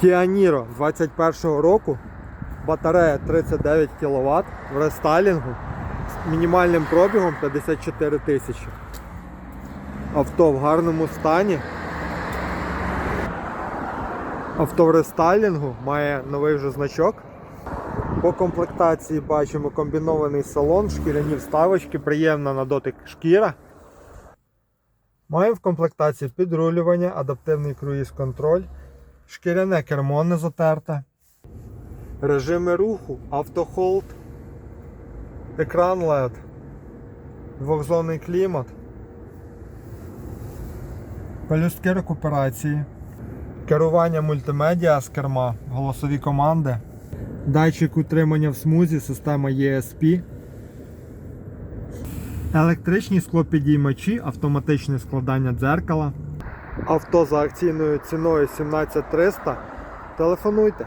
Kia Niro 21 року. Батарея 39 кВт в рестайлінгу з мінімальним пробігом 54 тисячі. Авто в гарному стані. Авто в рестайлінгу має новий вже значок. По комплектації бачимо комбінований салон, шкіряні вставочки, приємна на дотик шкіра. Має в комплектації підрулювання, адаптивний круїз-контроль, шкіряне кермо не затерте, режими руху, автохолд, екран LED, двохзонний клімат, пелюстки рекуперації, керування мультимедіа з керма, голосові команди, датчик утримання в смузі, система ESP. Електричні склопідіймачі, автоматичне складання дзеркала. Авто за акційною ціною 17300. Телефонуйте.